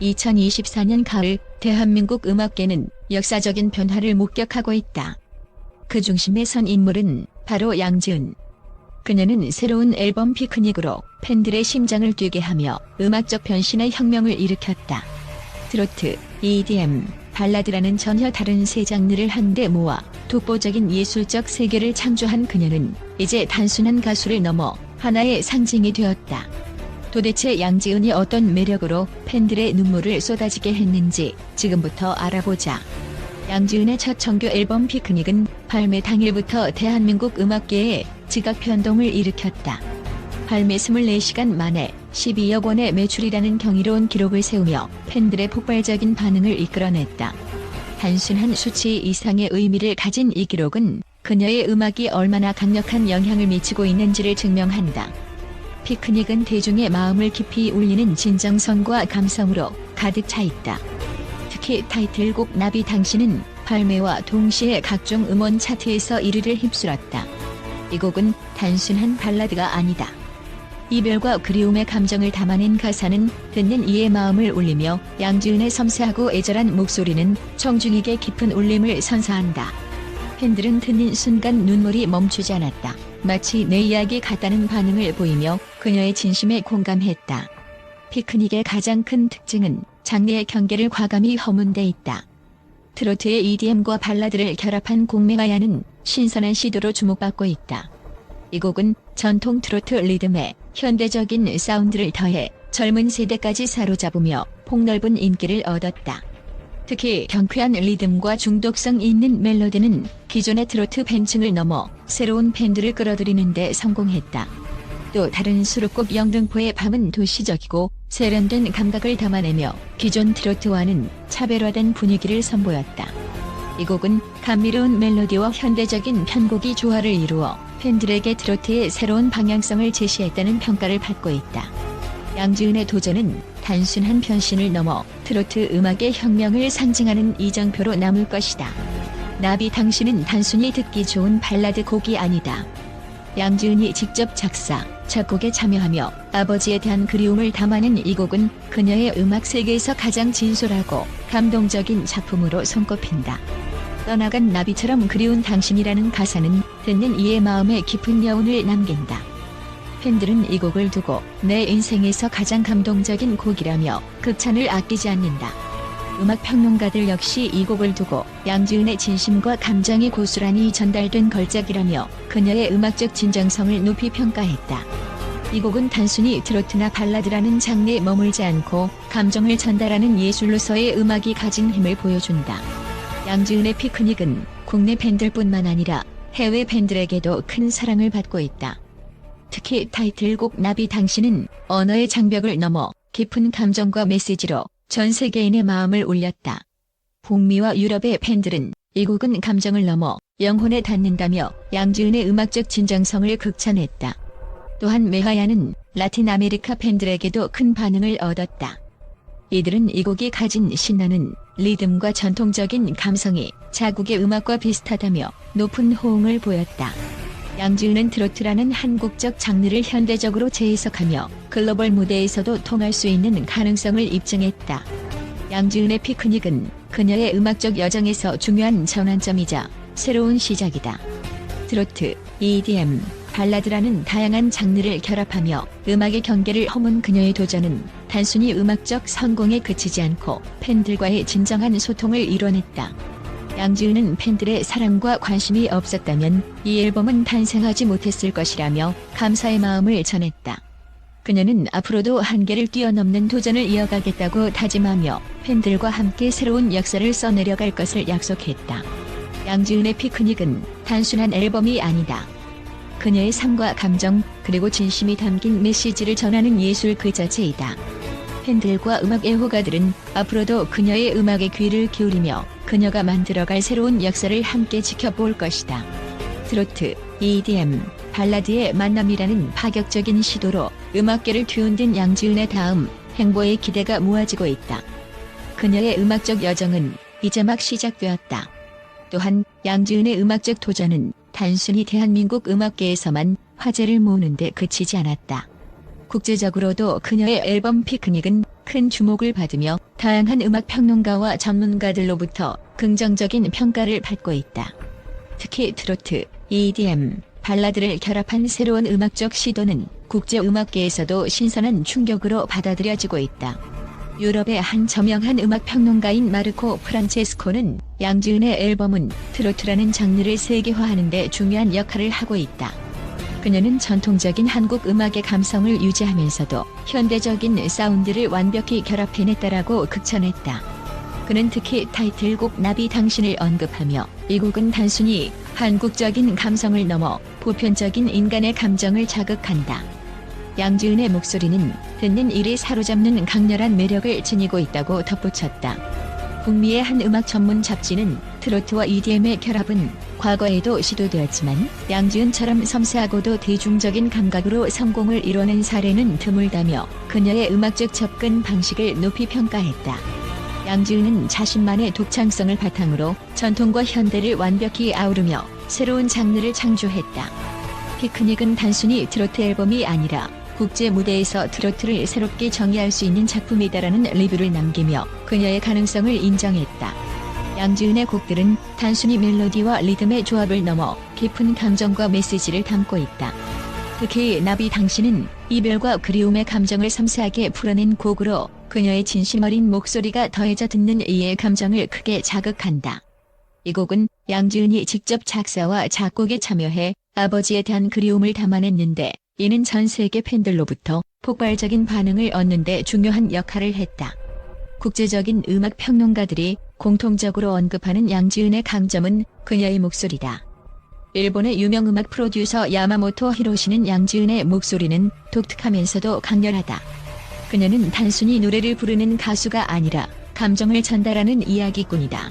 2024년 가을 대한민국 음악계는 역사적인 변화를 목격하고 있다. 그 중심에 선 인물은 바로 양지은. 그녀는 새로운 앨범 피크닉으로 팬들의 심장을 뛰게 하며 음악적 변신의 혁명을 일으켰다. 트로트, EDM, 발라드라는 전혀 다른 세 장르를 한데 모아 독보적인 예술적 세계를 창조한 그녀는 이제 단순한 가수를 넘어 하나의 상징이 되었다. 도대체 양지은이 어떤 매력으로 팬들의 눈물을 쏟아지게 했는지 지금부터 알아보자. 양지은의 첫 정규 앨범 피크닉은 발매 당일부터 대한민국 음악계에 지각 변동을 일으켰다. 발매 24시간 만에 12억 원의 매출이라는 경이로운 기록을 세우며 팬들의 폭발적인 반응을 이끌어냈다. 단순한 수치 이상의 의미를 가진 이 기록은 그녀의 음악이 얼마나 강력한 영향을 미치고 있는지를 증명한다. 피크닉은 대중의 마음을 깊이 울리는 진정성과 감성으로 가득 차 있다. 특히 타이틀곡 나비 당신은 발매와 동시에 각종 음원 차트에서 1위를 휩쓸었다. 이 곡은 단순한 발라드가 아니다. 이별과 그리움의 감정을 담아낸 가사는 듣는 이의 마음을 울리며 양지은의 섬세하고 애절한 목소리는 청중에게 깊은 울림을 선사한다. 팬들은 듣는 순간 눈물이 멈추지 않았다. 마치 내 이야기 같다는 반응을 보이며 그녀의 진심에 공감했다. 피크닉의 가장 큰 특징은 장르의 경계를 과감히 허문돼 있다. 트로트의 EDM과 발라드를 결합한 공매가야는 신선한 시도로 주목받고 있다. 이 곡은 전통 트로트 리듬에 현대적인 사운드를 더해 젊은 세대까지 사로잡으며 폭넓은 인기를 얻었다. 특히 경쾌한 리듬과 중독성 있는 멜로디는 기존의 트로트 팬층을 넘어 새로운 팬들을 끌어들이는 데 성공했다. 또 다른 수록곡 영등포의 밤은 도시적이고 세련된 감각을 담아내며 기존 트로트와는 차별화된 분위기를 선보였다. 이 곡은 감미로운 멜로디와 현대적인 편곡이 조화를 이루어 팬들에게 트로트의 새로운 방향성을 제시했다는 평가를 받고 있다. 양지은의 도전은 단순한 변신을 넘어 트로트 음악의 혁명을 상징하는 이정표로 남을 것이다. 나비 당신은 단순히 듣기 좋은 발라드 곡이 아니다. 양지은이 직접 작사, 작곡에 참여하며 아버지에 대한 그리움을 담아낸 이 곡은 그녀의 음악 세계에서 가장 진솔하고 감동적인 작품으로 손꼽힌다. 떠나간 나비처럼 그리운 당신이라는 가사는 듣는 이의 마음에 깊은 여운을 남긴다. 팬들은 이 곡을 두고 내 인생에서 가장 감동적인 곡이라며 극찬을 아끼지 않는다. 음악 평론가들 역시 이 곡을 두고 양지은의 진심과 감정이 고스란히 전달된 걸작이라며 그녀의 음악적 진정성을 높이 평가했다. 이 곡은 단순히 트로트나 발라드라는 장르에 머물지 않고 감정을 전달하는 예술로서의 음악이 가진 힘을 보여준다. 양지은의 피크닉은 국내 팬들뿐만 아니라 해외 팬들에게도 큰 사랑을 받고 있다. 특히 타이틀곡 나비 당신은 언어의 장벽을 넘어 깊은 감정과 메시지로 전 세계인의 마음을 울렸다. 북미와 유럽의 팬들은 이 곡은 감정을 넘어 영혼에 닿는다며 양지은의 음악적 진정성을 극찬했다. 또한 메하야는 라틴 아메리카 팬들에게도 큰 반응을 얻었다. 이들은 이 곡이 가진 신나는 리듬과 전통적인 감성이 자국의 음악과 비슷하다며 높은 호응을 보였다. 양지은은 트로트라는 한국적 장르를 현대적으로 재해석하며 글로벌 무대에서도 통할 수 있는 가능성을 입증했다. 양지은의 피크닉은 그녀의 음악적 여정에서 중요한 전환점이자 새로운 시작이다. 트로트, EDM, 발라드라는 다양한 장르를 결합하며 음악의 경계를 허문 그녀의 도전은 단순히 음악적 성공에 그치지 않고 팬들과의 진정한 소통을 이뤄냈다. 양지은은 팬들의 사랑과 관심이 없었다면 이 앨범은 탄생하지 못했을 것이라며 감사의 마음을 전했다. 그녀는 앞으로도 한계를 뛰어넘는 도전을 이어가겠다고 다짐하며 팬들과 함께 새로운 역사를 써내려갈 것을 약속했다. 양지은의 피크닉은 단순한 앨범이 아니다. 그녀의 삶과 감정, 그리고 진심이 담긴 메시지를 전하는 예술 그 자체이다. 팬들과 음악 애호가들은 앞으로도 그녀의 음악에 귀를 기울이며 그녀가 만들어갈 새로운 역사를 함께 지켜볼 것이다. 트로트, EDM, 발라드의 만남이라는 파격적인 시도로 음악계를 뒤흔든 양지은의 다음 행보의 기대가 모아지고 있다. 그녀의 음악적 여정은 이제 막 시작되었다. 또한 양지은의 음악적 도전은 단순히 대한민국 음악계에서만 화제를 모으는데 그치지 않았다. 국제적으로도 그녀의 앨범 피크닉은 큰 주목을 받으며 다양한 음악 평론가와 전문가들로부터 긍정적인 평가를 받고 있다. 특히 트로트, EDM, 발라드를 결합한 새로운 음악적 시도는 국제 음악계에서도 신선한 충격으로 받아들여지고 있다. 유럽의 한 저명한 음악 평론가인 마르코 프란체스코는 양지은의 앨범은 트로트라는 장르를 세계화하는 데 중요한 역할을 하고 있다. 그녀는 전통적인 한국 음악의 감성을 유지하면서도 현대적인 사운드를 완벽히 결합해냈다라고 극찬했다. 그는 특히 타이틀곡 나비 당신을 언급하며 이 곡은 단순히 한국적인 감성을 넘어 보편적인 인간의 감정을 자극한다. 양지은의 목소리는 듣는 이를 사로잡는 강렬한 매력을 지니고 있다고 덧붙였다. 북미의 한 음악 전문 잡지는 트로트와 EDM의 결합은 과거에도 시도되었지만 양지은처럼 섬세하고도 대중적인 감각으로 성공을 이뤄낸 사례는 드물다며 그녀의 음악적 접근 방식을 높이 평가했다. 양지은은 자신만의 독창성을 바탕으로 전통과 현대를 완벽히 아우르며 새로운 장르를 창조했다. 피크닉은 단순히 트로트 앨범이 아니라 국제 무대에서 트로트를 새롭게 정의할 수 있는 작품이다라는 리뷰를 남기며 그녀의 가능성을 인정했다. 양지은의 곡들은 단순히 멜로디와 리듬의 조합을 넘어 깊은 감정과 메시지를 담고 있다. 특히 나비 당신은 이별과 그리움의 감정을 섬세하게 풀어낸 곡으로 그녀의 진심 어린 목소리가 더해져 듣는 이의 감정을 크게 자극한다. 이 곡은 양지은이 직접 작사와 작곡에 참여해 아버지에 대한 그리움을 담아냈는데 이는 전 세계 팬들로부터 폭발적인 반응을 얻는데 중요한 역할을 했다. 국제적인 음악 평론가들이 공통적으로 언급하는 양지은의 강점은 그녀의 목소리다. 일본의 유명 음악 프로듀서 야마모토 히로시는 양지은의 목소리는 독특하면서도 강렬하다. 그녀는 단순히 노래를 부르는 가수가 아니라 감정을 전달하는 이야기꾼이다.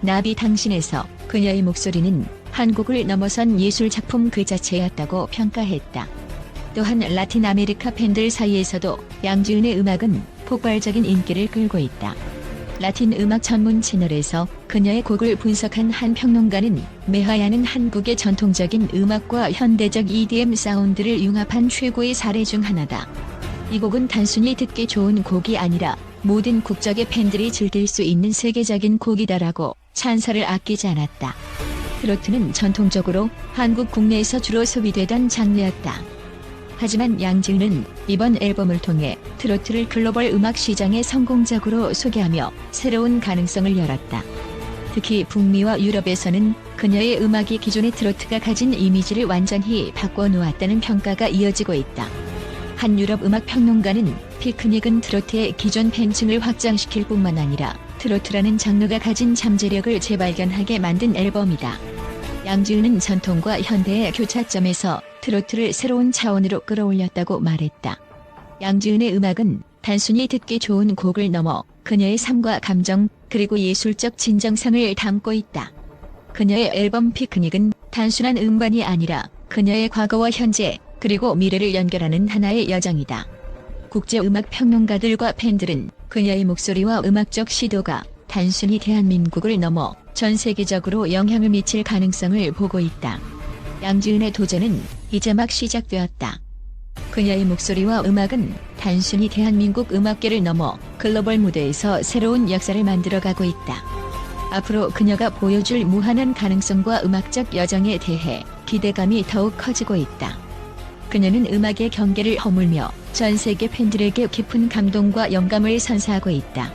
나비 당신에서 그녀의 목소리는 한국을 넘어선 예술 작품 그 자체였다고 평가했다. 또한 라틴 아메리카 팬들 사이에서도 양지은의 음악은 폭발적인 인기를 끌고 있다. 라틴 음악 전문 채널에서 그녀의 곡을 분석한 한 평론가는 메하야는 한국의 전통적인 음악과 현대적 EDM 사운드를 융합한 최고의 사례 중 하나다. 이 곡은 단순히 듣기 좋은 곡이 아니라 모든 국적의 팬들이 즐길 수 있는 세계적인 곡이다라고 찬사를 아끼지 않았다. 트로트는 전통적으로 한국 국내에서 주로 소비되던 장르였다. 하지만 양지은은 이번 앨범을 통해 트로트를 글로벌 음악 시장에 성공적으로 소개하며 새로운 가능성을 열었다. 특히 북미와 유럽에서는 그녀의 음악이 기존의 트로트가 가진 이미지를 완전히 바꿔놓았다는 평가가 이어지고 있다. 한 유럽 음악 평론가는 피크닉은 트로트의 기존 팬층을 확장시킬 뿐만 아니라 트로트라는 장르가 가진 잠재력을 재발견하게 만든 앨범이다. 양지은은 전통과 현대의 교차점에서 트로트를 새로운 차원으로 끌어올렸다고 말했다. 양지은의 음악은 단순히 듣기 좋은 곡을 넘어 그녀의 삶과 감정 그리고 예술적 진정성을 담고 있다. 그녀의 앨범 피크닉은 단순한 음반이 아니라 그녀의 과거와 현재 그리고 미래를 연결하는 하나의 여정이다. 국제 음악 평론가들과 팬들은 그녀의 목소리와 음악적 시도가 단순히 대한민국을 넘어 전 세계적으로 영향을 미칠 가능성을 보고 있다. 양지은의 도전은 이제 막 시작되었다. 그녀의 목소리와 음악은 단순히 대한민국 음악계를 넘어 글로벌 무대에서 새로운 역사를 만들어가고 있다. 앞으로 그녀가 보여줄 무한한 가능성과 음악적 여정에 대해 기대감이 더욱 커지고 있다. 그녀는 음악의 경계를 허물며 전 세계 팬들에게 깊은 감동과 영감을 선사하고 있다.